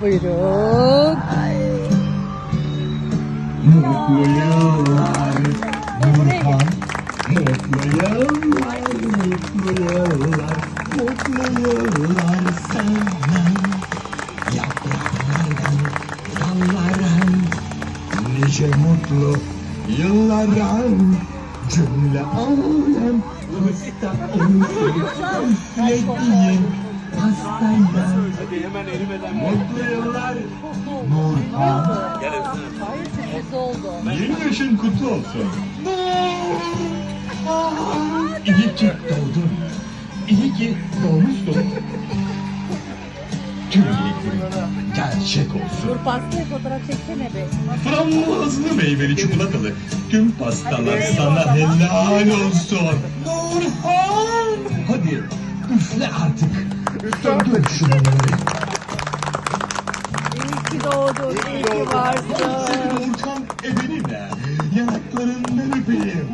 Buyurun. Mutlu yıllar Nurhan Mutlu yıllar Nice mutlu yıllara Cümle alem olsun Üflediğin pastayla Mutlu yıllar Nurhan Hayır sürpriz oldu. Yeni yaşın kutlu olsun. İyi ki doğdun. İyi ki doğmuşsun. Gerçek olsun. Dur pastaya fotoğraf çeksene be. Frambuazlı meyveli çikolatalı tüm pastalar Hadi sana helal olsun. Nurhan! Hadi üfle artık. Söndür şu mumları. İyi ki doğdun, iyi ki varsın. Senin Urkan ebenim. Yanaklarında öpeyim.